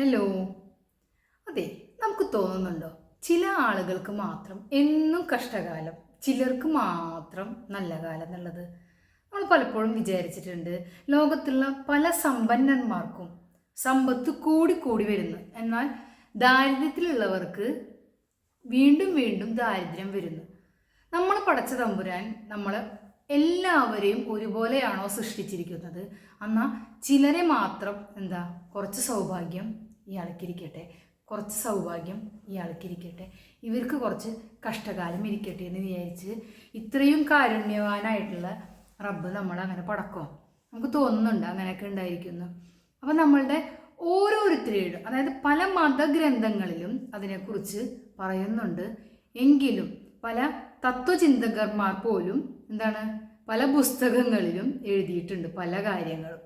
Hello അതെ നമുക്ക് തോന്നുന്നുണ്ടോ? ചില ആളുകൾക്ക് മാത്രം എന്നും കഷ്ടകാലം ചിലർക്ക് മാത്രം നല്ല കാലം എന്നുള്ളത്. നമ്മൾ പലപ്പോഴും വിചാരിച്ചിട്ടുണ്ട് ലോകത്തുള്ള പല സമ്പന്നന്മാർക്കും സമ്പത്ത് കൂടി കൂടി വരുന്നു. എന്നാൽ ദാരിദ്ര്യത്തിലുള്ളവർക്ക് വീണ്ടും വീണ്ടും ദാരിദ്ര്യം വരുന്നു. നമ്മൾ പടച്ച തമ്പുരാൻ നമ്മൾ എല്ലാവരെയും ഒരുപോലെയാണോ സൃഷ്ടിച്ചിരിക്കുന്നത്? എന്നാൽ ചിലരെ മാത്രം എന്താ കുറച്ച് സൗഭാഗ്യം ഇയാൾക്കിരിക്കട്ടെ കുറച്ച് സൗഭാഗ്യം ഇയാൾക്കിരിക്കട്ടെ ഇവർക്ക് കുറച്ച് കഷ്ടകാലം ഇരിക്കട്ടെ എന്ന് വിചാരിച്ച് ഇത്രയും കാരുണ്യവാനായിട്ടുള്ള റബ്ബ് നമ്മളങ്ങനെ പടക്കോ. നമുക്ക് തോന്നുന്നുണ്ട് അങ്ങനെയൊക്കെ ഉണ്ടായിരിക്കുന്നു. അപ്പം നമ്മളുടെ ഓരോരുത്തരെയും അതായത് പല മതഗ്രന്ഥങ്ങളിലും അതിനെക്കുറിച്ച് പറയുന്നുണ്ട്. എങ്കിലും പല തത്വചിന്തകന്മാർ പോലും എന്താണ്? പല പുസ്തകങ്ങളിലും എഴുതിയിട്ടുണ്ട് പല കാര്യങ്ങളും.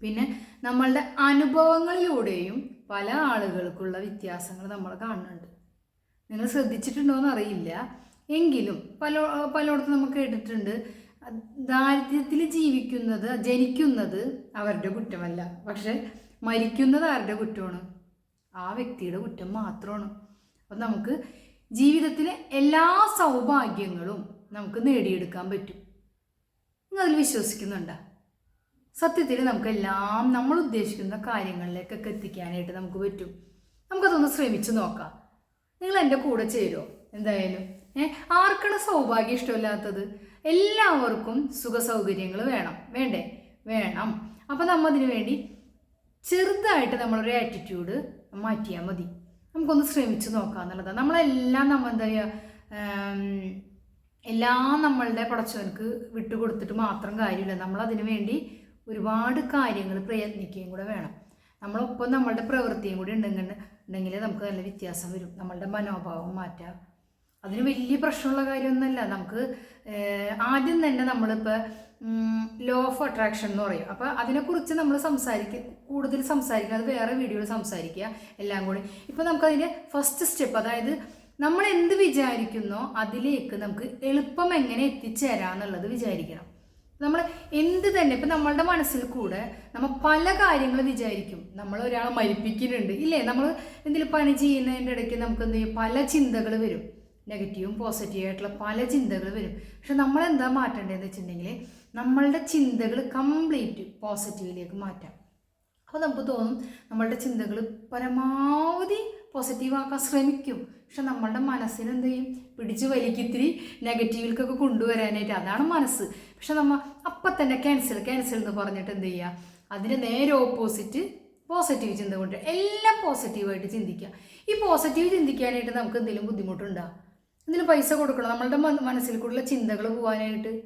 പിന്നെ നമ്മളുടെ അനുഭവങ്ങളിലൂടെയും പല ആളുകൾക്കുള്ള വ്യത്യാസങ്ങൾ നമ്മൾ കാണുന്നുണ്ട്. നിങ്ങൾ ശ്രദ്ധിച്ചിട്ടുണ്ടോയെന്ന് അറിയില്ല. എങ്കിലും പല പലയിടത്തും നമുക്ക് കേട്ടിട്ടുണ്ട്. ദാരിദ്ര്യത്തിൽ ജീവിക്കുന്നത് ജനിക്കുന്നത് അവരുടെ കുറ്റമല്ല. പക്ഷെ മരിക്കുന്നത് ആരുടെ കുറ്റമാണ്? ആ വ്യക്തിയുടെ കുറ്റം മാത്രമാണ്. അപ്പം നമുക്ക് ജീവിതത്തിലെ എല്ലാ സൗഭാഗ്യങ്ങളും നമുക്ക് നേടിയെടുക്കാൻ പറ്റും. നിങ്ങൾ അതിൽ വിശ്വസിക്കുന്നുണ്ടോ? സത്യത്തിൽ നമുക്കെല്ലാം നമ്മൾ ഉദ്ദേശിക്കുന്ന കാര്യങ്ങളിലേക്കൊക്കെ എത്തിക്കാനായിട്ട് നമുക്ക് പറ്റും. നമുക്കതൊന്ന് ശ്രമിച്ചു നോക്കാം. നിങ്ങൾ എന്റെ കൂടെ ചേരുമോ എന്തായാലും. ഏ? ആർക്കാണ് സൗഭാഗ്യം ഇഷ്ടമില്ലാത്തത്? എല്ലാവർക്കും സുഖ സൗകര്യങ്ങൾ വേണം. വേണ്ടേ? വേണം. അപ്പം നമ്മൾ അതിനു വേണ്ടി ചെറുതായിട്ട് നമ്മളൊരു ആറ്റിറ്റ്യൂഡ് മാറ്റിയാൽ മതി. നമുക്കൊന്ന് ശ്രമിച്ചു നോക്കാം എന്നുള്ളതാണ് നമ്മളെല്ലാം നമ്മൾ എന്താ പറയുക എല്ലാം നമ്മളുടെ പടച്ചവനക്ക് വിട്ടുകൊടുത്തിട്ട് മാത്രം കാര്യമില്ല. നമ്മൾ അതിനു വേണ്ടി ഒരുപാട് കാര്യങ്ങൾ പ്രയത്നിക്കുകയും കൂടെ വേണം. നമ്മളൊപ്പം നമ്മളുടെ പ്രവൃത്തിയും കൂടി ഉണ്ടെങ്കിൽ ഉണ്ടെങ്കിൽ നമുക്ക് നല്ല വ്യത്യാസം വരും. നമ്മളുടെ മനോഭാവം മാറ്റാം. അതിന് വലിയ പ്രശ്നമുള്ള കാര്യമൊന്നുമല്ല. നമുക്ക് ആദ്യം തന്നെ നമ്മളിപ്പോൾ ലോ ഓഫ് അട്രാക്ഷൻ എന്ന് പറയും. അപ്പോൾ അതിനെക്കുറിച്ച് നമ്മൾ സംസാരിക്കുക കൂടുതൽ സംസാരിക്കുക അത് വേറെ വീഡിയോയിൽ സംസാരിക്കുക എല്ലാം കൂടി. ഇപ്പോൾ നമുക്കതിന്റെ ഫസ്റ്റ് സ്റ്റെപ്പ് അതായത് നമ്മൾ എന്ത് വിചാരിക്കുന്നോ അതിലേക്ക് നമുക്ക് എളുപ്പം എങ്ങനെ എത്തിച്ചേരാന്നുള്ളത് വിചാരിക്കണം. നമ്മൾ എന്ത് തന്നെ ഇപ്പം നമ്മളുടെ മനസ്സിൽ കൂടെ നമ്മൾ പല കാര്യങ്ങൾ വിചാരിക്കും. നമ്മൾ ഒരാളെ മരിപ്പിക്കുന്നുണ്ട് ഇല്ലേ? നമ്മൾ എന്തെങ്കിലും പണി ചെയ്യുന്നതിന്റെ ഇടയ്ക്ക് നമുക്ക് എന്ത് ചെയ്യും? പല ചിന്തകൾ വരും. നെഗറ്റീവും പോസിറ്റീവും ആയിട്ടുള്ള പല ചിന്തകൾ വരും. പക്ഷെ നമ്മൾ എന്താ മാറ്റേണ്ടതെന്ന് വെച്ചിട്ടുണ്ടെങ്കിൽ നമ്മളുടെ ചിന്തകൾ കംപ്ലീറ്റ് പോസിറ്റീവിലേക്ക് മാറ്റാം. അപ്പോൾ നമുക്ക് തോന്നും നമ്മളുടെ ചിന്തകൾ പരമാവധി പോസിറ്റീവാക്കാൻ ശ്രമിക്കും. പക്ഷെ നമ്മളുടെ മനസ്സിനെന്ത് ചെയ്യും? പിടിച്ച് വലിക്കിത്തിരി നെഗറ്റീവിലേക്കൊക്കെ കൊണ്ടുവരാനായിട്ട് അതാണ് മനസ്സ്. പക്ഷെ നമ്മൾ അപ്പം തന്നെ ക്യാൻസൽ ക്യാൻസൽ എന്ന് പറഞ്ഞിട്ട് എന്ത് ചെയ്യുക അതിന് നേരെ ഓപ്പോസിറ്റ് പോസിറ്റീവ് ചിന്ത കൊണ്ട് എല്ലാം പോസിറ്റീവായിട്ട് ചിന്തിക്കുക. ഈ പോസിറ്റീവ് ചിന്തിക്കാനായിട്ട് നമുക്ക് എന്തെങ്കിലും ബുദ്ധിമുട്ടുണ്ടോ? എന്തെങ്കിലും പൈസ കൊടുക്കണം? നമ്മളുടെ മനസ്സിൽ കൂടുതൽ ചിന്തകൾ പോകാനായിട്ട്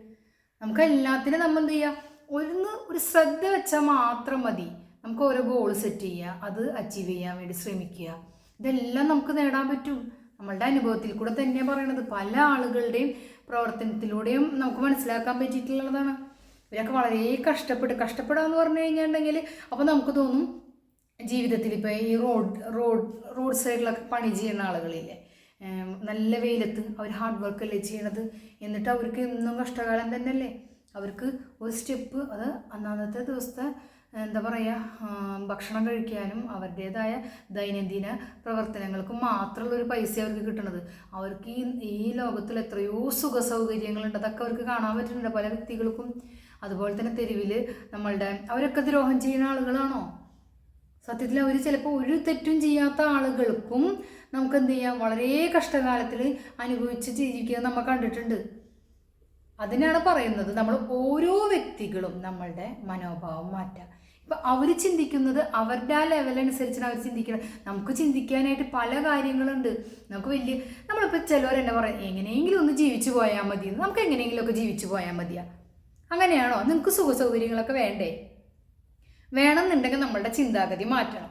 നമുക്ക് എല്ലാത്തിനും നമ്മൾ എന്ത് ചെയ്യുക ഒന്ന് ഒരു ശ്രദ്ധ വെച്ചാൽ മാത്രം മതി. നമുക്ക് ഓരോ ഗോൾ സെറ്റ് ചെയ്യുക അത് അച്ചീവ് ചെയ്യാൻ വേണ്ടി ശ്രമിക്കുക. ഇതെല്ലാം നമുക്ക് നേടാൻ പറ്റും. നമ്മളുടെ അനുഭവത്തിൽ കൂടെ തന്നെ പറയണത്. പല ആളുകളുടെയും പ്രവർത്തനത്തിലൂടെയും നമുക്ക് മനസ്സിലാക്കാൻ പറ്റിയിട്ടുള്ളതാണ്. ഇവരൊക്കെ വളരെ കഷ്ടപ്പെട്ട് കഷ്ടപ്പെടുക എന്ന് പറഞ്ഞു കഴിഞ്ഞിട്ടുണ്ടെങ്കിൽ അപ്പോൾ നമുക്ക് തോന്നും ജീവിതത്തിൽ ഇപ്പോൾ ഈ റോഡ് റോഡ് റോഡ് സൈഡിലൊക്കെ പണി ചെയ്യുന്ന ആളുകളില്ലേ? നല്ല വെയിലത്ത് അവർ ഹാർഡ് വർക്ക് അല്ലേ ചെയ്യണത്? എന്നിട്ട് അവർക്ക് എന്നും കഷ്ടകാലം തന്നെയല്ലേ? അവർക്ക് ഒരു സ്റ്റെപ്പ് അത് അന്നന്നത്തെ ദിവസത്തെ എന്താ പറയുക ഭക്ഷണം കഴിക്കാനും അവരുടേതായ ദൈനംദിന പ്രവർത്തനങ്ങൾക്കും മാത്രമുള്ള ഒരു പൈസ അവർക്ക് കിട്ടണത് അവർക്ക് ഈ ഈ ലോകത്തിൽ എത്രയോ സുഖ സൗകര്യങ്ങളുണ്ട് അതൊക്കെ അവർക്ക് കാണാൻ പറ്റുന്നുണ്ട് പല വ്യക്തികൾക്കും. അതുപോലെ തന്നെ തെരുവിൽ നമ്മളുടെ അവരൊക്കെ ദ്രോഹം ചെയ്യുന്ന ആളുകളാണോ? സത്യത്തിൽ അവർ ചിലപ്പോൾ ഒരു തെറ്റും ചെയ്യാത്ത ആളുകൾക്കും നമുക്ക് എന്ത് ചെയ്യാം? വളരെ കഷ്ടകാലത്തിൽ അനുഭവിച്ച് ജീവിക്കുന്നത് നമ്മൾ കണ്ടിട്ടുണ്ട്. അതിനാണ് പറയുന്നത് നമ്മൾ ഓരോ വ്യക്തികളും നമ്മളുടെ മനോഭാവം മാറ്റുക ഇപ്പം അവർ ചിന്തിക്കുന്നത് അവരുടെ ആ ലെവലനുസരിച്ചാണ് അവർ ചിന്തിക്കുന്നത് നമുക്ക് ചിന്തിക്കാനായിട്ട് പല കാര്യങ്ങളുണ്ട്. നമുക്ക് വലിയ നമ്മളിപ്പോൾ ചിലവർ എന്നെ പറയും എങ്ങനെയെങ്കിലും ഒന്ന് ജീവിച്ചു പോയാൽ മതി. നമുക്ക് എങ്ങനെയെങ്കിലുമൊക്കെ ജീവിച്ചു പോയാൽ മതിയാ. അങ്ങനെയാണോ? നിങ്ങൾക്ക് സുഖ സൗകര്യങ്ങളൊക്കെ വേണ്ടേ? വേണമെന്നുണ്ടെങ്കിൽ നമ്മളുടെ ചിന്താഗതി മാറ്റണം.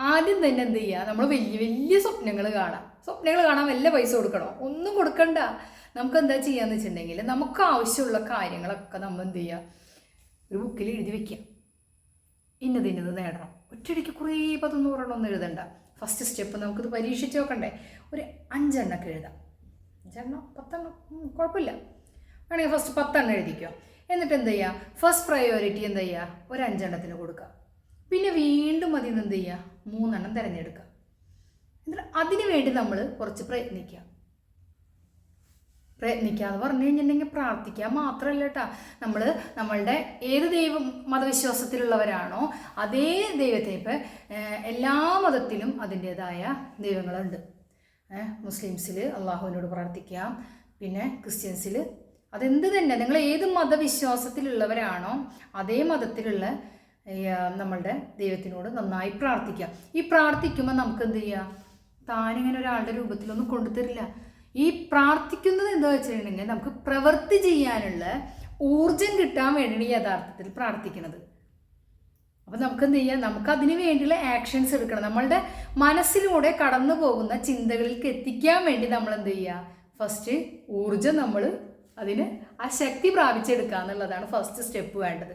ആദ്യം തന്നെ എന്ത് ചെയ്യുക നമ്മൾ വലിയ വലിയ സ്വപ്നങ്ങൾ കാണാം. സ്വപ്നങ്ങൾ കാണാൻ വല്ല പൈസ കൊടുക്കണോ? ഒന്നും കൊടുക്കണ്ട. നമുക്ക് എന്താ ചെയ്യാന്ന് വെച്ചിട്ടുണ്ടെങ്കിൽ നമുക്ക് ആവശ്യമുള്ള കാര്യങ്ങളൊക്കെ നമ്മൾ എന്ത് ചെയ്യുക? ഒരു ബുക്കിൽ എഴുതി വെക്കുക. ഇന്നത് ഇന്നത് നേടണം ഒറ്റയടിക്ക് കുറേ പതിനൂറെണ്ണം എഴുതണ്ട. ഫസ്റ്റ് സ്റ്റെപ്പ് നമുക്കിത് പരീക്ഷിച്ച് നോക്കണ്ടേ? ഒരു അഞ്ചെണ്ണൊക്കെ എഴുതാം. അഞ്ചെണ്ണം പത്തെണ്ണം കുഴപ്പമില്ല. വേണമെങ്കിൽ ഫസ്റ്റ് പത്തെണ്ണം എഴുതിക്കോ. എന്നിട്ട് എന്ത് ചെയ്യുക? ഫസ്റ്റ് പ്രയോറിറ്റി എന്ത് ചെയ്യുക? ഒരു അഞ്ചെണ്ണത്തിന് കൊടുക്കുക. പിന്നെ വീണ്ടും അതിൽ നിന്ന് എന്ത് ചെയ്യുക? മൂന്നെണ്ണം തിരഞ്ഞെടുക്കുക. എന്നിട്ട് അതിനു വേണ്ടി നമ്മൾ കുറച്ച് പ്രയത്നിക്കുക. പ്രയത്നിക്കുക എന്ന് പറഞ്ഞു കഴിഞ്ഞിട്ടുണ്ടെങ്കിൽ പ്രാർത്ഥിക്കുക മാത്രമല്ല കേട്ടോ. നമ്മൾ നമ്മളുടെ ഏത് ദൈവം മതവിശ്വാസത്തിലുള്ളവരാണോ അതേ ദൈവത്തെ ഇപ്പം എല്ലാ മതത്തിലും അതിന്റേതായ ദൈവങ്ങളുണ്ട്. മുസ്ലിംസിൽ അള്ളാഹുവിനോട് പ്രാർത്ഥിക്കാം പിന്നെ ക്രിസ്ത്യൻസിൽ അതെന്ത് തന്നെ നിങ്ങൾ ഏത് മതവിശ്വാസത്തിലുള്ളവരാണോ അതേ മതത്തിലുള്ള നമ്മളുടെ ദൈവത്തിനോട് നന്നായി പ്രാർത്ഥിക്കാം ഈ പ്രാർത്ഥിക്കുമ്പോൾ നമുക്ക് എന്ത് ചെയ്യാം? താനിങ്ങനെ ഒരാളുടെ രൂപത്തിലൊന്നും കൊണ്ടുതരില്ല. ഈ പ്രാർത്ഥിക്കുന്നത് എന്താ വെച്ചിട്ടുണ്ടെങ്കിൽ നമുക്ക് പ്രവൃത്തി ചെയ്യാനുള്ള ഊർജം കിട്ടാൻ വേണ്ടിയാണ് യഥാർത്ഥത്തിൽ പ്രാർത്ഥിക്കുന്നത്. അപ്പം നമുക്ക് എന്ത് ചെയ്യാം? നമുക്ക് അതിന് വേണ്ടിയുള്ള ആക്ഷൻസ് എടുക്കണം. നമ്മളുടെ മനസ്സിലൂടെ കടന്നു പോകുന്ന ചിന്തകളിലേക്ക് എത്തിക്കാൻ വേണ്ടി നമ്മൾ എന്ത് ചെയ്യുക? ഫസ്റ്റ് ഊർജം നമ്മൾ അതിന് ആ ശക്തി പ്രാപിച്ചെടുക്കുക എന്നുള്ളതാണ് ഫസ്റ്റ് സ്റ്റെപ്പ് വേണ്ടത്.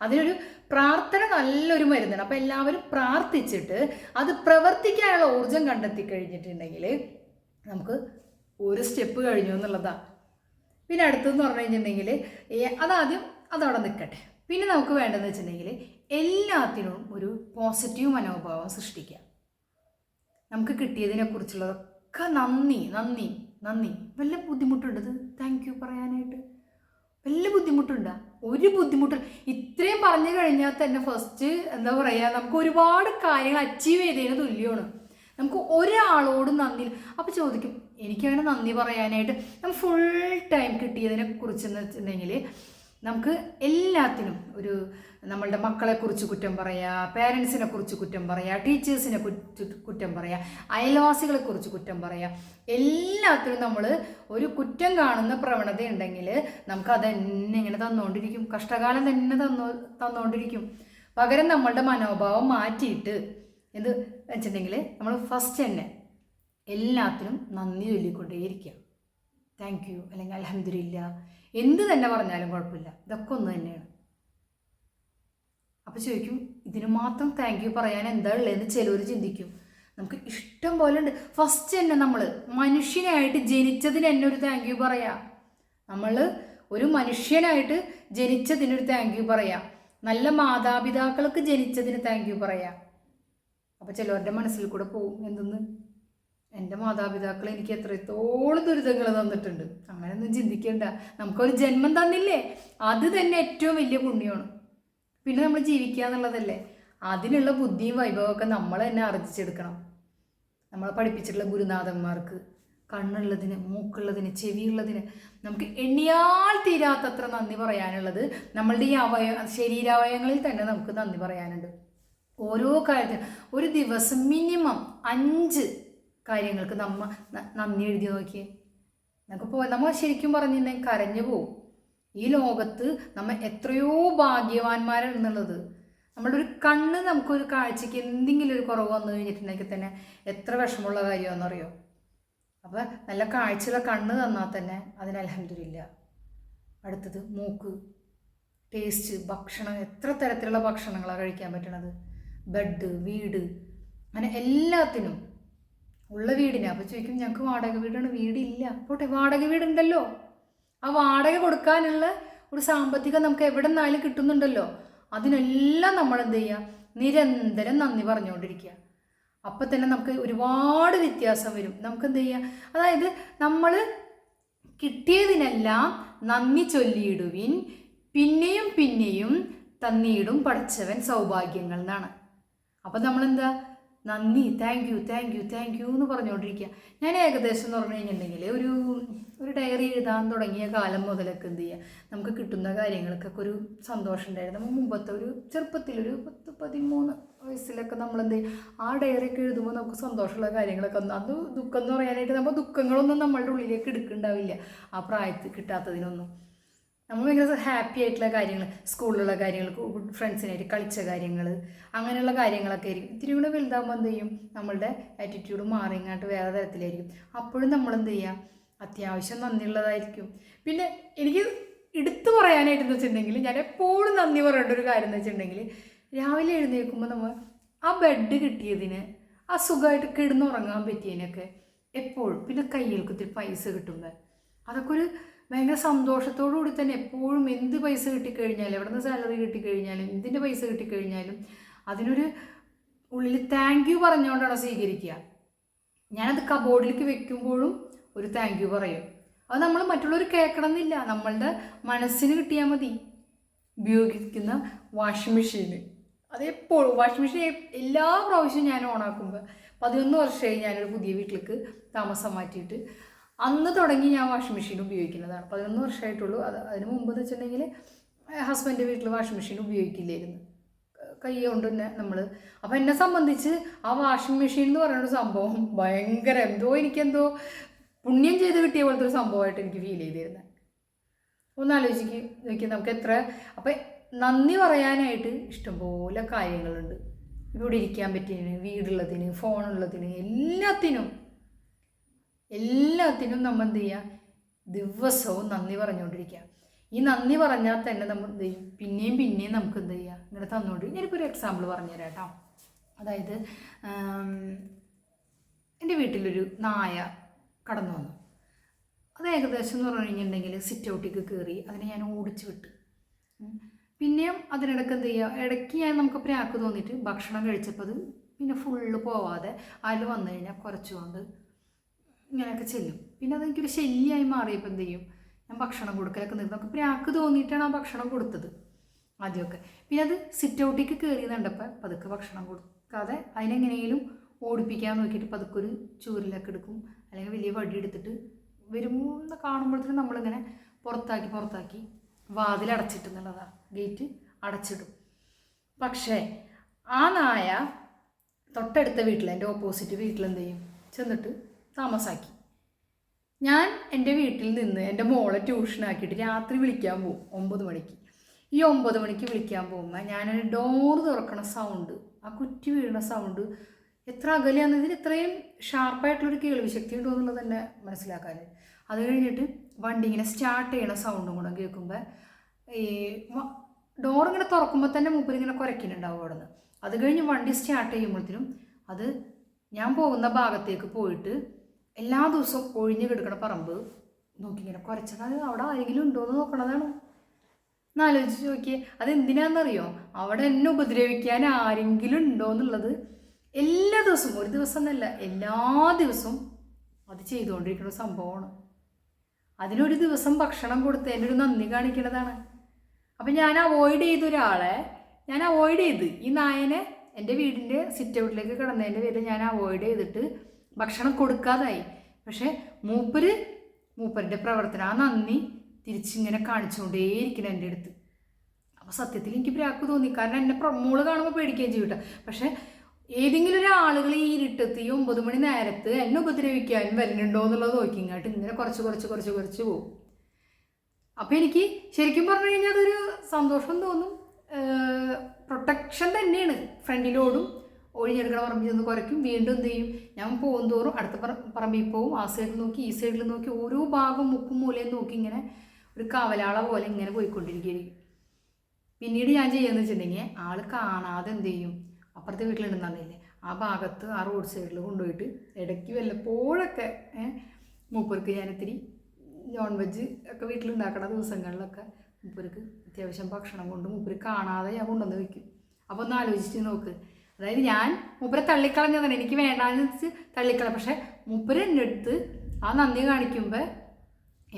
അതിനൊരു പ്രാർത്ഥന നല്ലൊരു മരുന്നാണ്. അപ്പം എല്ലാവരും പ്രാർത്ഥിച്ചിട്ട് അത് പ്രവർത്തിക്കാനുള്ള ഊർജം കണ്ടെത്തി കഴിഞ്ഞിട്ടുണ്ടെങ്കിൽ നമുക്ക് ഒരു സ്റ്റെപ്പ് കഴിഞ്ഞു എന്നുള്ളതാണ് പിന്നെ അടുത്തെന്ന് പറഞ്ഞു കഴിഞ്ഞിട്ടുണ്ടെങ്കിൽ അതാദ്യം അതവിടെ നിൽക്കട്ടെ. പിന്നെ നമുക്ക് വേണ്ടതെന്ന് വെച്ചിട്ടുണ്ടെങ്കിൽ എല്ലാത്തിനും ഒരു പോസിറ്റീവ് മനോഭാവം സൃഷ്ടിക്കുക. നമുക്ക് കിട്ടിയതിനെക്കുറിച്ചുള്ളതൊക്കെ നന്ദി നന്ദി നന്ദി. വല്ല ബുദ്ധിമുട്ടുണ്ട് താങ്ക് യു പറയാനായിട്ട്. വല്ല ബുദ്ധിമുട്ടുണ്ടോ? ഒരു ബുദ്ധിമുട്ട്. ഇത്രയും പറഞ്ഞു കഴിഞ്ഞാൽ തന്നെ ഫസ്റ്റ് എന്താ പറയുക നമുക്ക് ഒരുപാട് കാര്യങ്ങൾ അച്ചീവ് ചെയ്തതിന് തുല്യമാണ്. നമുക്ക് ഒരാളോടും നന്ദി അപ്പോൾ ചോദിക്കും എനിക്കങ്ങനെ നന്ദി പറയാനായിട്ട് നമ്മൾ ഫുൾ ടൈം കിട്ടിയതിനെ കുറിച്ചെന്ന് വെച്ചിട്ടുണ്ടെങ്കിൽ നമുക്ക് എല്ലാത്തിനും ഒരു നമ്മളുടെ മക്കളെക്കുറിച്ച് കുറ്റം പറയുക പേരൻസിനെ കുറിച്ച് കുറ്റം പറയുക ടീച്ചേഴ്സിനെ കുറ്റ- പറയുക അയൽവാസികളെ കുറിച്ച് കുറ്റം പറയുക എല്ലാത്തിനും നമ്മൾ ഒരു കുറ്റം കാണുന്ന പ്രവണത ഉണ്ടെങ്കിൽ നമുക്ക് അതന്നെ ഇങ്ങനെ തന്നുകൊണ്ടിരിക്കും കഷ്ടകാലം തന്നെ തന്നു തന്നുകൊണ്ടിരിക്കും പകരം നമ്മളുടെ മനോഭാവം മാറ്റിയിട്ട് എന്ത് വെച്ചിട്ടുണ്ടെങ്കിൽ നമ്മൾ ഫസ്റ്റ് തന്നെ എല്ലാത്തിനും നന്ദി ചൊല്ലിക്കൊണ്ടേയിരിക്കുക താങ്ക് യു അല്ലെങ്കിൽ അലഹമില്ല എന്ത് തന്നെ പറഞ്ഞാലും കുഴപ്പമില്ല. ഇതൊക്കെ ഒന്ന് തന്നെയാണ്. അപ്പോൾ ചോദിക്കും ഇതിന് മാത്രം താങ്ക് യു പറയാൻ എന്താ ഉള്ളതെന്ന് ചിലവർ ചിന്തിക്കും. നമുക്ക് ഇഷ്ടം പോലെ ഉണ്ട്. ഫസ്റ്റ് തന്നെ നമ്മൾ മനുഷ്യനായിട്ട് ജനിച്ചതിന് തന്നെ ഒരു താങ്ക് യു പറയാം. നമ്മൾ ഒരു മനുഷ്യനായിട്ട് ജനിച്ചതിനൊരു താങ്ക് യു പറയാം. നല്ല മാതാപിതാക്കൾക്ക് ജനിച്ചതിന് താങ്ക് യു പറയാം. അപ്പോൾ ചിലവരുടെ മനസ്സിൽ കൂടെ പോവും എന്തെന്ന്? എന്റെ മാതാപിതാക്കൾ എനിക്ക് എത്രത്തോളം ദുരിതങ്ങൾ തന്നിട്ടുണ്ട്. അങ്ങനെയൊന്നും ചിന്തിക്കേണ്ട. നമുക്കൊരു ജന്മം തന്നില്ലേ? അത് തന്നെ ഏറ്റവും വലിയ പുണ്യമാണ്. പിന്നെ നമ്മൾ ജീവിക്കുക എന്നുള്ളതല്ലേ? അതിനുള്ള ബുദ്ധിയും വൈഭവമൊക്കെ നമ്മൾ തന്നെ ആർജിച്ചെടുക്കണം. നമ്മളെ പഠിപ്പിച്ചിട്ടുള്ള ഗുരുനാഥന്മാർക്ക് കണ്ണുള്ളതിന് മൂക്കുള്ളതിന് ചെവിയുള്ളതിന് നമുക്ക് എണ്ണിയാൽ തീരാത്തത്ര നന്ദി പറയാനുള്ളത് നമ്മളുടെ ഈ അവയ ശരീരാവയവങ്ങളിൽ തന്നെ നമുക്ക് നന്ദി പറയാനുണ്ട്. ഓരോ കാര്യത്തിൽ ഒരു ദിവസം മിനിമം അഞ്ച് കാര്യങ്ങൾക്ക് നമ്മ നന്ദി എഴുതി നോക്കിയേ. നമുക്ക് പോ നമ്മൾ ശരിക്കും പറഞ്ഞിട്ടുണ്ടെങ്കിൽ കരഞ്ഞു പോവും. ഈ ലോകത്ത് നമ്മൾ എത്രയോ ഭാഗ്യവാന്മാരാണെന്നുള്ളത് നമ്മുടെ ഒരു കണ്ണ് നമുക്കൊരു കാഴ്ചയ്ക്ക് എന്തെങ്കിലും ഒരു കുറവ് വന്നു കഴിഞ്ഞിട്ടുണ്ടെങ്കിൽ തന്നെ എത്ര വിഷമമുള്ള കാര്യമാണെന്നറിയോ? അപ്പോൾ നല്ല കാഴ്ചയുള്ള കണ്ണ് തന്നാൽ തന്നെ അതിന് അലഹമില്ല അടുത്തത് മൂക്ക്. ടേസ്റ്റ് ഭക്ഷണം. എത്ര തരത്തിലുള്ള ഭക്ഷണങ്ങളാണ് കഴിക്കാൻ പറ്റണത്? ബെഡ് വീട് അങ്ങനെ എല്ലാത്തിനും ഉള്ള വീടിന്. അപ്പോൾ ചോദിക്കും ഞങ്ങൾക്ക് വാടക വീടാണ്? വീടില്ല. പോട്ടെ വാടക വീടുണ്ടല്ലോ. ആ വാടക കൊടുക്കാനുള്ള ഒരു സാമ്പത്തികം നമുക്ക് എവിടെ നിന്നാലും കിട്ടുന്നുണ്ടല്ലോ. അതിനെല്ലാം നമ്മൾ എന്ത് ചെയ്യുക നിരന്തരം നന്ദി പറഞ്ഞുകൊണ്ടിരിക്കുക അപ്പം തന്നെ നമുക്ക് ഒരുപാട് വ്യത്യാസം വരും. നമുക്ക് എന്ത് ചെയ്യുക അതായത് നമ്മൾ കിട്ടിയതിനെല്ലാം നന്ദി ചൊല്ലിയിടുവിൻ പിന്നെയും പിന്നെയും തന്നിയിടും പഠിച്ചവൻ സൗഭാഗ്യങ്ങൾ എന്നാണ്. അപ്പം നമ്മളെന്താ? നന്ദി thank you thank you thank you എന്ന് പറഞ്ഞുകൊണ്ടിരിക്കുക ഞാൻ ഏകദേശം എന്ന് പറഞ്ഞു കഴിഞ്ഞിട്ടുണ്ടെങ്കിൽ ഒരു ഒരു ഡയറി എഴുതാൻ തുടങ്ങിയ കാലം മുതലൊക്കെ എന്ത് ചെയ്യുക നമുക്ക് കിട്ടുന്ന കാര്യങ്ങൾക്കൊക്കെ ഒരു സന്തോഷം ഉണ്ടായിരുന്നു. നമ്മൾ മുമ്പത്തെ ഒരു ചെറുപ്പത്തിൽ ഒരു പത്ത് പതിമൂന്ന് വയസ്സിലൊക്കെ ചെയ്യും? ആ ഡയറിയൊക്കെ എഴുതുമ്പോൾ നമുക്ക് സന്തോഷമുള്ള കാര്യങ്ങളൊക്കെ ഒന്ന് അത് ദുഃഖം എന്ന് പറയാനായിട്ട് നമ്മൾ ദുഃഖങ്ങളൊന്നും നമ്മളുടെ ഉള്ളിലേക്ക് എടുക്കുന്നുണ്ടാവില്ല ആ പ്രായത്തിൽ കിട്ടാത്തതിനൊന്നും. നമ്മൾ ഭയങ്കര ഹാപ്പി ആയിട്ടുള്ള കാര്യങ്ങൾ സ്കൂളിലുള്ള കാര്യങ്ങൾ ഫ്രണ്ട്സിനായിട്ട് കളിച്ച കാര്യങ്ങൾ അങ്ങനെയുള്ള കാര്യങ്ങളൊക്കെ ആയിരിക്കും. ഇത്തിരി കൂടെ വലുതാകുമ്പോൾ എന്ത് ചെയ്യും? നമ്മളുടെ ആറ്റിറ്റ്യൂഡ് മാറി ഇങ്ങോട്ട് വേറെ തരത്തിലായിരിക്കും. അപ്പോഴും നമ്മൾ എന്ത് ചെയ്യുക അത്യാവശ്യം നന്ദിയുള്ളതായിരിക്കും. പിന്നെ എനിക്ക് എടുത്തു പറയാനായിട്ടെന്ന് വെച്ചിട്ടുണ്ടെങ്കിൽ ഞാൻ എപ്പോഴും നന്ദി പറയേണ്ട ഒരു കാര്യം എന്ന് വെച്ചിട്ടുണ്ടെങ്കിൽ രാവിലെ എഴുന്നേൽക്കുമ്പോൾ നമ്മൾ ആ ബെഡ് കിട്ടിയതിന് ആ സുഖമായിട്ട് കിടന്നുറങ്ങാൻ പറ്റിയതിനൊക്കെ എപ്പോഴും പിന്നെ കയ്യിൽ പൈസ കിട്ടുമ്പോൾ അതൊക്കെ ഒരു ഭയങ്കര സന്തോഷത്തോടു കൂടി തന്നെ എപ്പോഴും എന്ത് പൈസ കിട്ടിക്കഴിഞ്ഞാലും എവിടെ നിന്ന് സാലറി കിട്ടിക്കഴിഞ്ഞാലും എന്തിന്റെ പൈസ കിട്ടിക്കഴിഞ്ഞാലും അതിനൊരു ഉള്ളിൽ താങ്ക് യു പറഞ്ഞുകൊണ്ടാണ് സ്വീകരിക്കുക. ഞാനത് കബോർഡിലേക്ക് വെക്കുമ്പോഴും ഒരു താങ്ക് യു പറയും. അത് നമ്മൾ മറ്റുള്ളവർ കേൾക്കണമെന്നില്ല. നമ്മളുടെ മനസ്സിന് കിട്ടിയാൽ മതി. ഉപയോഗിക്കുന്ന വാഷിംഗ് മെഷീന് അതെപ്പോഴും വാഷിംഗ് മെഷീൻ എല്ലാ പ്രാവശ്യവും ഞാൻ ഓണാക്കുമ്പോൾ പതിനൊന്ന് വർഷമായി ഞാനൊരു പുതിയ വീട്ടിലേക്ക് താമസം മാറ്റിയിട്ട് അന്ന് തുടങ്ങി ഞാൻ വാഷിംഗ് മെഷീൻ ഉപയോഗിക്കുന്നതാണ്. പതിനൊന്ന് വർഷമായിട്ടുള്ളൂ. അത് അതിന് മുമ്പ് എന്ന് വെച്ചിട്ടുണ്ടെങ്കിൽ ഹസ്ബൻഡ് വീട്ടിൽ വാഷിംഗ് മെഷീൻ ഉപയോഗിക്കില്ലായിരുന്നു. കൈ കൊണ്ട് തന്നെ നമ്മൾ അപ്പം എന്നെ സംബന്ധിച്ച് ആ വാഷിംഗ് മെഷീൻ എന്ന് പറയുന്ന സംഭവം ഭയങ്കര എന്തോ എനിക്കെന്തോ പുണ്യം ചെയ്ത് കിട്ടിയ പോലത്തെ ഒരു സംഭവമായിട്ട് എനിക്ക് ഫീൽ ചെയ്തിരുന്നത് ഒന്ന് ആലോചിക്ക് നമുക്ക് എത്ര. അപ്പം നന്ദി പറയാനായിട്ട് ഇഷ്ടംപോലെ കാര്യങ്ങളുണ്ട്. ഇവിടെ ഇരിക്കാൻ പറ്റിയതിന് വീടുള്ളതിന് ഫോണുള്ളതിന് എല്ലാത്തിനും എല്ലാത്തിനും നമ്മൾ എന്ത് ചെയ്യുക ദിവസവും നന്ദി പറഞ്ഞുകൊണ്ടിരിക്കുക ഈ നന്ദി പറഞ്ഞാൽ തന്നെ നമ്മൾ പിന്നെയും പിന്നെയും നമുക്ക് എന്ത് ചെയ്യുക ഇങ്ങനെ തന്നോണ്ട് ഞാനിപ്പോൾ ഒരു എക്സാമ്പിൾ പറഞ്ഞുതരാം കേട്ടോ അതായത് എന്റെ വീട്ടിലൊരു നായ കടന്നു വന്നു. അത് ഏകദേശം എന്ന് പറഞ്ഞു കഴിഞ്ഞിട്ടുണ്ടെങ്കിൽ സിറ്റ് ഔട്ടിക്ക് കയറി അതിനെ ഞാൻ ഓടിച്ചു വിട്ടു. പിന്നെയും അതിനിടയ്ക്ക് എന്ത് ചെയ്യുക ഇടയ്ക്ക് ഞാൻ നമുക്ക് പ്രാക്ക് തോന്നിയിട്ട് ഭക്ഷണം കഴിച്ചപ്പോൾ അത് പിന്നെ ഫുള്ള് പോവാതെ അതിൽ വന്നു കഴിഞ്ഞാൽ കുറച്ചുകൊണ്ട് ഇങ്ങനെയൊക്കെ ചെല്ലും. പിന്നെ അതെനിക്കൊരു ശല്യമായി മാറിയപ്പോൾ എന്ത് ചെയ്യും? ഞാൻ ഭക്ഷണം കൊടുക്കലൊക്കെ നിർത്തി. നമുക്ക് പ്രാക്ക് തോന്നിയിട്ടാണ് ആ ഭക്ഷണം കൊടുത്തത് ആദ്യമൊക്കെ. പിന്നെ അത് സിറ്റ് ഔട്ടിക്ക് കയറി കണ്ടപ്പോൾ പതുക്കെ ഭക്ഷണം കൊടുക്കാതെ അതിനെങ്ങനെയെങ്കിലും ഓടിപ്പിക്കാൻ നോക്കിയിട്ട് പതുക്കെ ഒരു ചൂരിലൊക്കെ എടുക്കും. അല്ലെങ്കിൽ വലിയ വടി എടുത്തിട്ട് വരുമ്പോൾ കാണുമ്പോഴത്തേനും നമ്മളിങ്ങനെ പുറത്താക്കി പുറത്താക്കി വാതിലടച്ചിട്ടെന്നുള്ളതാണ് ഗേറ്റ് അടച്ചിടും. പക്ഷേ ആ നായ തൊട്ടടുത്ത വീട്ടിൽ എന്റെ ഓപ്പോസിറ്റ് വീട്ടിൽ എന്ത് ചെയ്യും? ചെന്നിട്ട് താമസാക്കി. ഞാൻ എന്റെ വീട്ടിൽ നിന്ന് എന്റെ മോളെ ട്യൂഷനാക്കിയിട്ട് രാത്രി വിളിക്കാൻ പോകും ഒമ്പത് മണിക്ക്. ഈ ഒമ്പത് മണിക്ക് വിളിക്കാൻ പോകുമ്പോൾ ഞാനൊരു ഡോറ് തുറക്കണ സൗണ്ട് ആ കുറ്റി വീഴുന്ന സൗണ്ട് എത്ര അകലെയാണെന്ന് ഇതിന് ഇത്രയും ഷാർപ്പായിട്ടുള്ളൊരു കേൾവി ശക്തി ഉണ്ടോ എന്നുള്ളത് തന്നെ മനസ്സിലാക്കാൻ അത് കഴിഞ്ഞിട്ട് വണ്ടി ഇങ്ങനെ സ്റ്റാർട്ട് ചെയ്യണ സൗണ്ടും കൂടെ കേൾക്കുമ്പോൾ ഈ ഡോർ ഇങ്ങനെ തുറക്കുമ്പോൾ തന്നെ മൂപ്പർ ഇങ്ങനെ കുരയ്ക്കുന്നുണ്ടാവും അവിടെ നിന്ന് അത് കഴിഞ്ഞ് വണ്ടി സ്റ്റാർട്ട് ചെയ്യുമ്പോഴത്തേനും അത് ഞാൻ പോകുന്ന ഭാഗത്തേക്ക് പോയിട്ട് എല്ലാ ദിവസവും ഒഴിഞ്ഞു കിടക്കണ പറമ്പ് നോക്കി ഇങ്ങനെ കുരച്ചത് അത് അവിടെ ആരെങ്കിലും ഉണ്ടോ എന്ന് നോക്കണതാണ്. എന്നാലോചിച്ച് നോക്കിയേ അത് എന്തിനാണെന്നറിയോ അവിടെ എന്നെ ഉപദ്രവിക്കാൻ ആരെങ്കിലും ഉണ്ടോ എന്നുള്ളത് എല്ലാ ദിവസവും ഒരു ദിവസം എന്നല്ല എല്ലാ ദിവസവും അത് ചെയ്തുകൊണ്ടിരിക്കുന്ന സംഭവമാണ്. അതിനൊരു ദിവസം ഭക്ഷണം കൊടുത്ത് എന്റെ ഒരു നന്ദി കാണിക്കേണ്ടതാണ് അപ്പം ഞാൻ അവോയ്ഡ് ചെയ്ത ഒരാളെ ഞാൻ അവോയ്ഡ് ചെയ്ത് ഈ നായനെ എന്റെ വീടിന്റെ സിറ്റ് ഔട്ടിലേക്ക് കിടന്നതിന്റെ പേരിൽ ഞാൻ അവോയ്ഡ് ചെയ്തിട്ട് ഭക്ഷണം കൊടുക്കാതായി. പക്ഷേ മൂപ്പര് മൂപ്പരുടെ പ്രവർത്തനം ആ നന്ദി തിരിച്ചിങ്ങനെ കാണിച്ചുകൊണ്ടേയിരിക്കണം എന്റെ അടുത്ത്. അപ്പോൾ സത്യത്തിൽ എനിക്ക് പ്രാക്ക് തോന്നി. കാരണം എന്നെ മോൾ കാണുമ്പോൾ പേടിക്കുകയും ചെയ്യും കേട്ടോ. പക്ഷേ ഏതെങ്കിലും ഒരു ആളുകൾ ഈ ഇരുട്ടത്ത് ഒമ്പത് മണി നേരത്ത് എന്നെ ഉപദ്രവിക്കാൻ വരുന്നുണ്ടോ എന്നുള്ളത് നോക്കിങ്ങാട്ട് ഇങ്ങനെ കുറച്ച് കുറച്ച് കുറച്ച് കുറച്ച് പോകും അപ്പോൾ എനിക്ക് ശരിക്കും പറഞ്ഞു കഴിഞ്ഞാൽ അതൊരു സന്തോഷം തോന്നും. പ്രൊട്ടക്ഷൻ തന്നെയാണ്. ഫ്രണ്ടിലോടും ഒഴിഞ്ഞെടുക്കണ പറമ്പിൽ നിന്ന് കുറയ്ക്കും. വീണ്ടും എന്ത് ചെയ്യും? ഞാൻ പോകും തോറും അടുത്ത പറ പറമ്പിൽ പോവും. ആ സൈഡിൽ നോക്കി ഈ സൈഡിൽ നോക്കി ഓരോ ഭാഗം മുക്കും മൂലയും നോക്കി ഇങ്ങനെ ഒരു കവലാള പോലെ ഇങ്ങനെ പോയിക്കൊണ്ടിരിക്കുകയായിരിക്കും പിന്നീട് ഞാൻ ചെയ്യുന്നത് വെച്ചിട്ടുണ്ടെങ്കിൽ ആൾ കാണാതെ എന്ത് ചെയ്യും? അപ്പുറത്തെ വീട്ടിലുണ്ടെന്നറിയില്ലേ ആ ഭാഗത്ത് ആ റോഡ് സൈഡിൽ കൊണ്ടുപോയിട്ട് ഇടയ്ക്ക് വല്ലപ്പോഴൊക്കെ മൂപ്പർക്ക് ഞാൻ ഇത്തിരി നോൺ വെജ് ഒക്കെ വീട്ടിലുണ്ടാക്കണ ദിവസങ്ങളിലൊക്കെ മൂപ്പർക്ക് അത്യാവശ്യം ഭക്ഷണം കൊണ്ട് മൂപ്പർ കാണാതെ ഞാൻ കൊണ്ടുവന്ന് വയ്ക്കും അപ്പോൾ ഒന്ന് ആലോചിച്ചിട്ട് നോക്ക്. അതായത് ഞാൻ മൂപ്പരെ തള്ളിക്കളഞ്ഞതാണ്. എനിക്ക് വേണ്ടാന്ന് വെച്ച് തള്ളിക്കള പക്ഷേ മൂപ്പര് എന്റെ അടുത്ത് ആ നന്ദി കാണിക്കുമ്പോൾ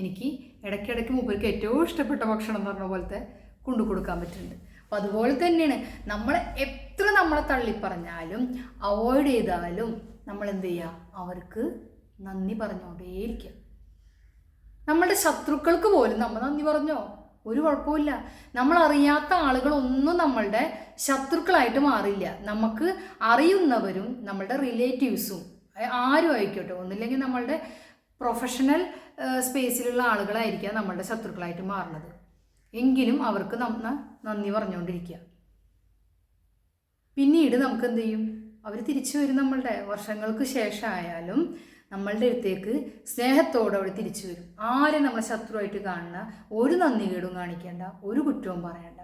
എനിക്ക് ഇടയ്ക്കിടയ്ക്ക് മൂപ്പർക്ക് ഏറ്റവും ഇഷ്ടപ്പെട്ട ഭക്ഷണം എന്ന് പറഞ്ഞ പോലത്തെ കൊണ്ടു കൊടുക്കാൻ പറ്റുന്നുണ്ട്. അപ്പം അതുപോലെ തന്നെയാണ് നമ്മൾ എത്ര നമ്മളെ തള്ളിപ്പറഞ്ഞാലും അവോയ്ഡ് ചെയ്താലും നമ്മൾ എന്ത് ചെയ്യുക അവർക്ക് നന്ദി പറഞ്ഞുകൊണ്ടേയിരിക്കുക നമ്മളുടെ ശത്രുക്കൾക്ക് പോലും നമ്മൾ നന്ദി പറഞ്ഞോ? ഒരു കുഴപ്പമില്ല നമ്മൾ അറിയാത്ത ആളുകളൊന്നും നമ്മളുടെ ശത്രുക്കളായിട്ട് മാറില്ല. നമുക്ക് അറിയുന്നവരും നമ്മളുടെ റിലേറ്റീവ്സും ആരും ആയിക്കോട്ടെ. ഒന്നില്ലെങ്കിൽ നമ്മളുടെ പ്രൊഫഷണൽ സ്പേസിലുള്ള ആളുകളായിരിക്കാം നമ്മളുടെ ശത്രുക്കളായിട്ട് മാറുന്നത്. എങ്കിലും അവർക്ക് നമ്മ നന്ദി പറഞ്ഞുകൊണ്ടിരിക്കുക. പിന്നീട് നമുക്ക് എന്ത് ചെയ്യും? അവർ തിരിച്ചു വരും നമ്മളുടെ. വർഷങ്ങൾക്ക് ശേഷമായാലും നമ്മളുടെ അടുത്തേക്ക് സ്നേഹത്തോടെ അവിടെ തിരിച്ചു വരും. ആരും നമ്മളെ ശത്രുവായിട്ട് കാണുന്ന ഒരു നന്ദി കേടും കാണിക്കേണ്ട ഒരു കുറ്റവും പറയണ്ട.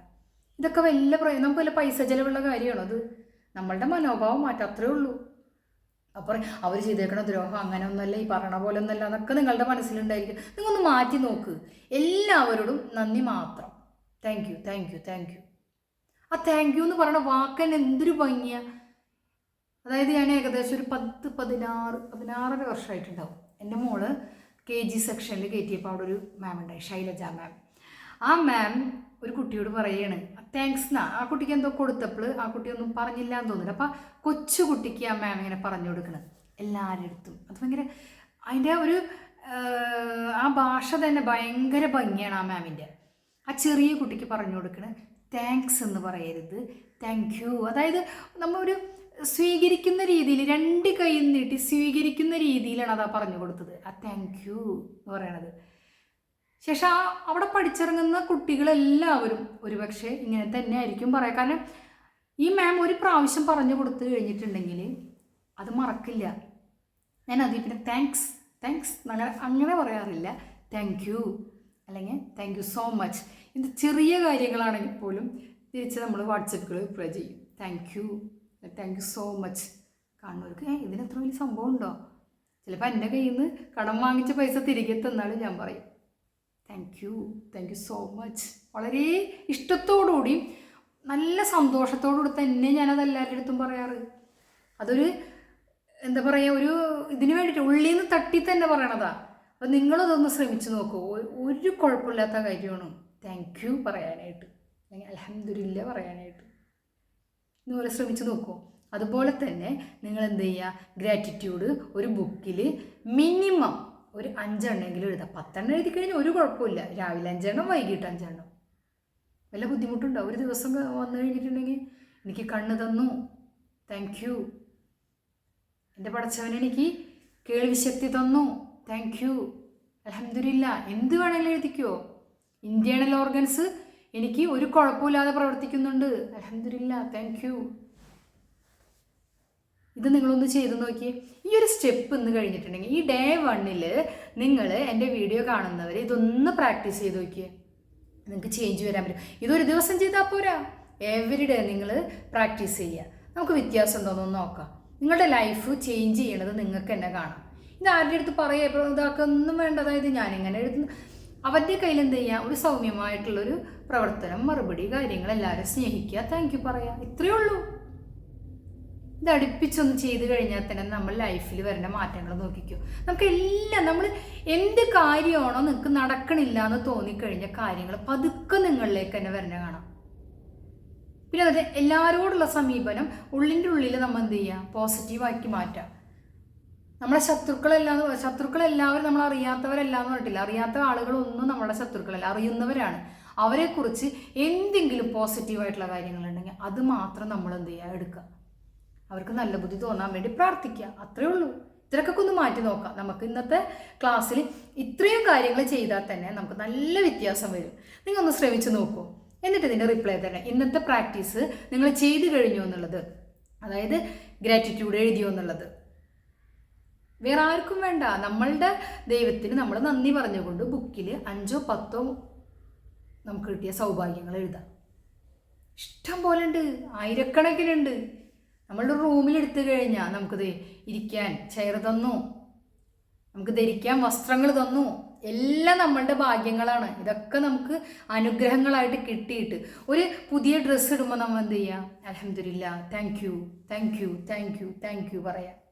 ഇതൊക്കെ വലിയ നമുക്ക് വല്ല പൈസ ചിലവുള്ള കാര്യമാണോ അത്? നമ്മളുടെ മനോഭാവം മാറ്റം അത്രേ ഉള്ളൂ. അപ്പോൾ അവർ ചെയ്തേക്കണ ദ്രോഹം അങ്ങനെ ഒന്നല്ല ഈ പറയണ പോലെ ഒന്നല്ല എന്നൊക്കെ നിങ്ങളുടെ മനസ്സിലുണ്ടായിരിക്കും. നിങ്ങളൊന്ന് മാറ്റി നോക്ക്. എല്ലാവരോടും നന്ദി മാത്രം. Thank you thank you thank you ആ താങ്ക് യു എന്ന് പറയുന്ന വാക്കന്നെ എന്തൊരു ഭംഗിയാ. അതായത് ഞാൻ ഏകദേശം ഒരു പത്ത് പതിനാറ് പതിനാറര വർഷമായിട്ടുണ്ടാവും. എന്റെ മോൾ കെ ജി സെക്ഷനിൽ കയറ്റിയപ്പോൾ അവിടെ ഒരു മാം ഉണ്ടായി ശൈലജ മാം ആ മാം ഒരു കുട്ടിയോട് പറയാണ് താങ്ക്സ് എന്നാ ആ കുട്ടിക്ക് എന്തോ കൊടുത്തപ്പോൾ ആ കുട്ടി ഒന്നും പറഞ്ഞില്ല എന്ന് തോന്നുന്നില്ല. അപ്പോൾ കൊച്ചു കുട്ടിക്ക് ആ മാം ഇങ്ങനെ പറഞ്ഞു കൊടുക്കണം. എല്ലാവരുടെ അടുത്തും അത് ഭയങ്കര അതിന്റെ ഒരു ആ ഭാഷ തന്നെ ഭയങ്കര ഭംഗിയാണ് ആ മാമിന്റെ ആ ചെറിയ കുട്ടിക്ക് പറഞ്ഞു കൊടുക്കണ താങ്ക്സ് എന്ന് പറയരുത്. താങ്ക് യു അതായത് നമ്മളൊരു സ്വീകരിക്കുന്ന രീതിയിൽ രണ്ട് കൈ നീട്ടി സ്വീകരിക്കുന്ന രീതിയിലാണ് അതാ പറഞ്ഞു കൊടുത്തത്. ആ താങ്ക് യു എന്ന് പറയണത്. ശേഷം ആ അവിടെ പഠിച്ചിറങ്ങുന്ന കുട്ടികളെല്ലാവരും ഒരുപക്ഷെ ഇങ്ങനെ തന്നെ ആയിരിക്കും പറയാം. കാരണം ഈ മാം ഒരു പ്രാവശ്യം പറഞ്ഞു കൊടുത്തു കഴിഞ്ഞിട്ടുണ്ടെങ്കിൽ അത് മറക്കില്ല. ഞാൻ അതിൽ പിന്നെ താങ്ക്സ് താങ്ക്സ് അങ്ങനെ അങ്ങനെ പറയാറില്ല. താങ്ക് യു അല്ലെങ്കിൽ താങ്ക് യു സോ മച്ച് ഇത് ചെറിയ കാര്യങ്ങളാണെങ്കിൽ പോലും തിരിച്ച് നമ്മൾ വാട്സപ്പിൽ റിപ്ലൈ ചെയ്യും. Thank you thank you so much കാണുന്നവർക്ക് ഏ ഇതിന് എത്ര വലിയ സംഭവം ഉണ്ടോ? ചിലപ്പോൾ എന്റെ കയ്യിൽ നിന്ന് കടം വാങ്ങിച്ച പൈസ തിരികെ തന്നാലും ഞാൻ പറയും thank you thank you so much വളരെ ഇഷ്ടത്തോടുകൂടി നല്ല സന്തോഷത്തോടുകൂടി തന്നെ ഞാനത് എല്ലാവരുടെ അടുത്തും പറയാറ്. അതൊരു എന്താ പറയുക ഒരു ഇതിന് വേണ്ടിയിട്ട് ഉള്ളിൽ നിന്ന് തട്ടി തന്നെ പറയണതാ. അപ്പം നിങ്ങളതൊന്ന് ശ്രമിച്ചു നോക്കൂ. ഒരു കുഴപ്പമില്ലാത്ത കാര്യമാണ്. താങ്ക് യു പറയാനായിട്ട്. അല്ലെങ്കിൽ അലഹമില്ല പറയാനായിട്ട്. ഇതുപോലെ ശ്രമിച്ചു നോക്കൂ. അതുപോലെ തന്നെ നിങ്ങൾ എന്ത് ചെയ്യുക ഗ്രാറ്റിറ്റ്യൂഡ് ഒരു ബുക്കിൽ മിനിമം ഒരു അഞ്ചെണ്ണെങ്കിലും എഴുതാം. പത്തെണ്ണം എഴുതി കഴിഞ്ഞാൽ ഒരു കുഴപ്പമില്ല രാവിലെ അഞ്ചെണ്ണം വൈകിട്ട് അഞ്ചെണ്ണം. വല്ല ബുദ്ധിമുട്ടുണ്ടോ? ഒരു ദിവസം വന്നു കഴിഞ്ഞിട്ടുണ്ടെങ്കിൽ എനിക്ക് കണ്ണ് തന്നു. താങ്ക് യു എന്റെ പടച്ചവൻ എനിക്ക് കേൾവിശക്തി തന്നു. താങ്ക് യു അലഹമില്ല എന്ത് വേണമെങ്കിലും എഴുതിക്കോ. ഇന്റേണൽ ഓർഗൻസ് എനിക്ക് ഒരു കുഴപ്പമില്ലാതെ പ്രവർത്തിക്കുന്നുണ്ട്. അലഹമില്ല താങ്ക് യു ഇത് നിങ്ങളൊന്ന് ചെയ്തു നോക്കിയേ. ഈ ഒരു സ്റ്റെപ്പ് ഇന്ന് കഴിഞ്ഞിട്ടുണ്ടെങ്കിൽ ഈ ഡേ വണ്ണിൽ നിങ്ങൾ എന്റെ വീഡിയോ കാണുന്നവർ ഇതൊന്ന് പ്രാക്ടീസ് ചെയ്ത് നോക്കിയേ. നിങ്ങൾക്ക് ചേഞ്ച് വരാൻ പറ്റും. ഇതൊരു ദിവസം ചെയ്താൽ പോരാ. എവറി ഡേ നിങ്ങൾ പ്രാക്ടീസ് ചെയ്യുക നമുക്ക് വ്യത്യാസം ഉണ്ടോയെന്ന് നോക്കാം. നിങ്ങളുടെ ലൈഫ് ചേഞ്ച് ചെയ്യണത് നിങ്ങൾക്ക് തന്നെ കാണാം. ഇത് ആരുടെ അടുത്ത് പറയുക ഇതാക്കൊന്നും വേണ്ട. അതായത് ഞാനിങ്ങനെ എഴുതുന്നു അവരുടെ കയ്യിൽ എന്ത് ചെയ്യുക ഒരു സൗമ്യമായിട്ടുള്ളൊരു പ്രവർത്തനം മറുപടി കാര്യങ്ങൾ എല്ലാവരും സ്നേഹിക്കുക. താങ്ക് യു പറയുക ഇത്രയേ ഉള്ളൂ. ഇത് അടുപ്പിച്ചൊന്ന് ചെയ്ത് കഴിഞ്ഞാൽ തന്നെ നമ്മൾ ലൈഫിൽ വരുന്ന മാറ്റങ്ങൾ നോക്കിക്കോ. നമുക്ക് എല്ലാം നമ്മൾ എന്ത് കാര്യമാണോ നിങ്ങൾക്ക് നടക്കണില്ല എന്ന് തോന്നിക്കഴിഞ്ഞ കാര്യങ്ങൾ പതുക്കെ നിങ്ങളിലേക്ക് തന്നെ വരണ കാണാം. പിന്നെ അതെ എല്ലാവരോടുള്ള സമീപനം ഉള്ളിന്റെ ഉള്ളിൽ നമ്മൾ എന്ത് ചെയ്യുക പോസിറ്റീവാക്കി മാറ്റാം. നമ്മളെ ശത്രുക്കളെല്ലാം ശത്രുക്കളെല്ലാവരും നമ്മൾ അറിയാത്തവരെല്ലാന്ന് പറഞ്ഞിട്ടില്ല? അറിയാത്ത ആളുകളൊന്നും നമ്മളെ ശത്രുക്കളല്ല. അറിയുന്നവരാണ്. അവരെക്കുറിച്ച് എന്തെങ്കിലും പോസിറ്റീവായിട്ടുള്ള കാര്യങ്ങളുണ്ടെങ്കിൽ അത് മാത്രം നമ്മൾ എന്ത് ചെയ്യുക? എടുക്കുക. അവർക്ക് നല്ല ബുദ്ധി തോന്നാൻ വേണ്ടി പ്രാർത്ഥിക്കുക. അത്രേ ഉള്ളൂ. ഇത്രയൊക്കെ ഒന്ന് മാറ്റി നോക്കാം. നമുക്ക് ഇന്നത്തെ ക്ലാസ്സിൽ ഇത്രയും കാര്യങ്ങൾ ചെയ്താൽ തന്നെ നമുക്ക് നല്ല വ്യത്യാസം വരും. നിങ്ങൾ ഒന്ന് ശ്രമിച്ച് നോക്കൂ. എന്നിട്ട് ഇതിന്റെ റിപ്ലൈ തന്നെ ഇന്നത്തെ പ്രാക്ടീസ് നിങ്ങൾ ചെയ്തു കഴിഞ്ഞു എന്നുള്ളത്. അതായത് ഗ്രാറ്റിറ്റ്യൂഡ് എഴുതിയോ എന്നുള്ളത്. വേറെ ആർക്കും വേണ്ട. നമ്മളുടെ ദൈവത്തിന് നമ്മൾ നന്ദി പറഞ്ഞുകൊണ്ട് ബുക്കിൽ അഞ്ചോ പത്തോ നമുക്ക് കിട്ടിയ സൗഭാഗ്യങ്ങൾ എഴുതാം. ഇഷ്ടം പോലെ ഉണ്ട്. ആയിരക്കണക്കിനുണ്ട് നമ്മളുടെ റൂമിൽ എടുത്തു കഴിഞ്ഞാൽ നമുക്കത് ഇരിക്കാൻ ചെയർ തന്നു. നമുക്ക് ധരിക്കാൻ വസ്ത്രങ്ങൾ തന്നു. എല്ലാം നമ്മളുടെ ഭാഗ്യങ്ങളാണ്. ഇതൊക്കെ നമുക്ക് അനുഗ്രഹങ്ങളായിട്ട് കിട്ടിയിട്ട് ഒരു പുതിയ ഡ്രസ്സ് ഇടുമ്പോൾ നമ്മൾ എന്ത് ചെയ്യാം? അലഹമില്ല thank you thank you thank you thank you പറയാം.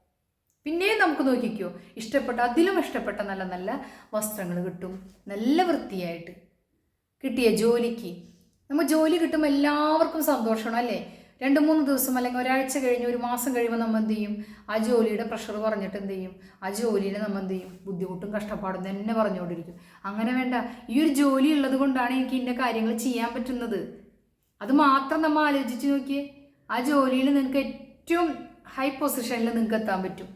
പിന്നെയും നമുക്ക് നോക്കിക്കോ. ഇഷ്ടപ്പെട്ട അതിലും ഇഷ്ടപ്പെട്ട നല്ല നല്ല വസ്ത്രങ്ങൾ കിട്ടും. നല്ല വൃത്തിയായിട്ട് കിട്ടിയ ജോലിക്ക്. നമ്മൾ ജോലി കിട്ടുമ്പോൾ എല്ലാവർക്കും സന്തോഷമാണ് അല്ലേ? രണ്ട് മൂന്ന് ദിവസം അല്ലെങ്കിൽ ഒരാഴ്ച കഴിഞ്ഞ് ഒരു മാസം കഴിയുമ്പോൾ നമ്മൾ എന്ത് ചെയ്യും? ആ ജോലിയുടെ പ്രഷർ പറഞ്ഞിട്ട് എന്ത് ചെയ്യും? ആ ജോലിയുടെ നമ്മൾ എന്ത് ചെയ്യും? ബുദ്ധിമുട്ടും കഷ്ടപ്പാടും തന്നെ പറഞ്ഞുകൊണ്ടിരിക്കും. അങ്ങനെ വേണ്ട. ഈ ഒരു ജോലി ഉള്ളത് കൊണ്ടാണ് എനിക്ക് ഇന്ന കാര്യങ്ങൾ ചെയ്യാൻ പറ്റുന്നത്. അത് മാത്രം നമ്മൾ ആലോചിച്ച് നോക്കിയേ. ആ ജോലിയിൽ നിങ്ങൾക്ക് ഏറ്റവും ഹൈ പൊസിഷനിൽ നിങ്ങൾക്ക് എത്താൻ പറ്റും.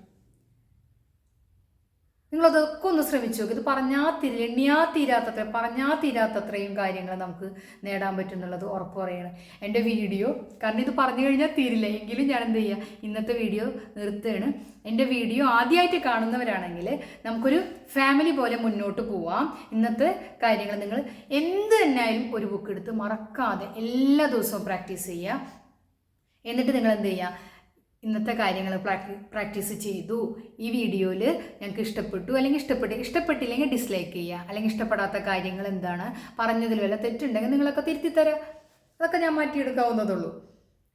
നിങ്ങളതൊക്കെ ഒന്ന് ശ്രമിച്ചു നോക്ക്. ഇത് പറഞ്ഞാൽ തിരി എണ്ണിയാൽ തീരാത്തത്ര പറഞ്ഞാൽ തീരാത്തത്രയും കാര്യങ്ങൾ നമുക്ക് നേടാൻ പറ്റും എന്നുള്ളത് ഉറപ്പ് പറയണം. എന്റെ വീഡിയോ കാരണം ഇത് പറഞ്ഞു കഴിഞ്ഞാൽ തീരില്ല. എങ്കിലും ഞാൻ എന്ത് ചെയ്യുക ഇന്നത്തെ വീഡിയോ നിർത്തുകയാണ്. എന്റെ വീഡിയോ ആദ്യമായിട്ട് കാണുന്നവരാണെങ്കിൽ നമുക്കൊരു ഫാമിലി പോലെ മുന്നോട്ട് പോവാം. ഇന്നത്തെ കാര്യങ്ങൾ നിങ്ങൾ എന്ത് തന്നെയായാലും ഒരു ബുക്ക് എടുത്ത് മറക്കാതെ എല്ലാ ദിവസവും പ്രാക്ടീസ് ചെയ്യുക. എന്നിട്ട് നിങ്ങൾ എന്ത് ചെയ്യുക? ഇന്നത്തെ കാര്യങ്ങൾ പ്രാക്ടീസ് ചെയ്തു. ഈ വീഡിയോയിൽ ഞങ്ങൾക്ക് ഇഷ്ടപ്പെട്ടു. അല്ലെങ്കിൽ ഇഷ്ടപ്പെട്ട് ഇഷ്ടപ്പെട്ടില്ലെങ്കിൽ ഡിസ്ലൈക്ക് ചെയ്യുക. അല്ലെങ്കിൽ ഇഷ്ടപ്പെടാത്ത കാര്യങ്ങൾ എന്താണ്? പറഞ്ഞതിൽ വല്ല തെറ്റുണ്ടെങ്കിൽ നിങ്ങളൊക്കെ തിരുത്തി തരാം അതൊക്കെ ഞാൻ മാറ്റിയെടുക്കാവുന്നതുള്ളൂ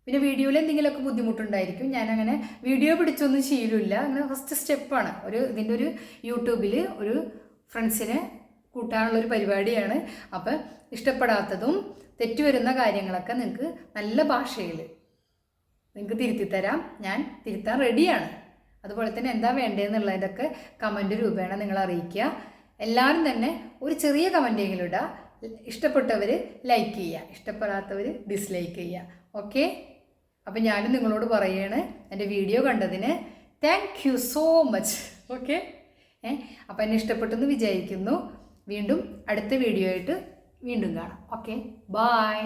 പിന്നെ വീഡിയോയിൽ എന്തെങ്കിലുമൊക്കെ ബുദ്ധിമുട്ടുണ്ടായിരിക്കും. ഞാനങ്ങനെ വീഡിയോ പിടിച്ചൊന്നും ശീലമില്ല. അങ്ങനെ ഫസ്റ്റ് സ്റ്റെപ്പാണ് ഒരു ഇതിന്റെ ഒരു യൂട്യൂബിൽ ഒരു ഫ്രണ്ട്സിനെ കൂട്ടാനുള്ള ഒരു പരിപാടിയാണ്. അപ്പം ഇഷ്ടപ്പെടാത്തതും തെറ്റുവരുന്ന കാര്യങ്ങളൊക്കെ നിങ്ങൾക്ക് നല്ല ഭാഷയിൽ നിങ്ങൾക്ക് തിരുത്തി തരാം. ഞാൻ തിരുത്താൻ റെഡിയാണ് അതുപോലെ തന്നെ എന്താ വേണ്ടതെന്നുള്ളതിന്റെയൊക്കെ കമന്റ് രൂപേണ നിങ്ങൾ അറിയിക്കുക. എല്ലാവരും തന്നെ ഒരു ചെറിയ കമന്റെങ്കിലും ഇടുക ഇഷ്ടപ്പെട്ടവർ ലൈക്ക് ചെയ്യുക. ഇഷ്ടപ്പെടാത്തവർ ഡിസ്ലൈക്ക് ചെയ്യുക. ഓക്കെ അപ്പം ഞാനും നിങ്ങളോട് പറയാണ് എന്റെ വീഡിയോ കണ്ടതിന് thank you so much okay ഏ? അപ്പം എന്നെ ഇഷ്ടപ്പെട്ടെന്ന് വിചാരിക്കുന്നു. വീണ്ടും അടുത്ത വീഡിയോ ആയിട്ട് വീണ്ടും കാണാം. Okay bye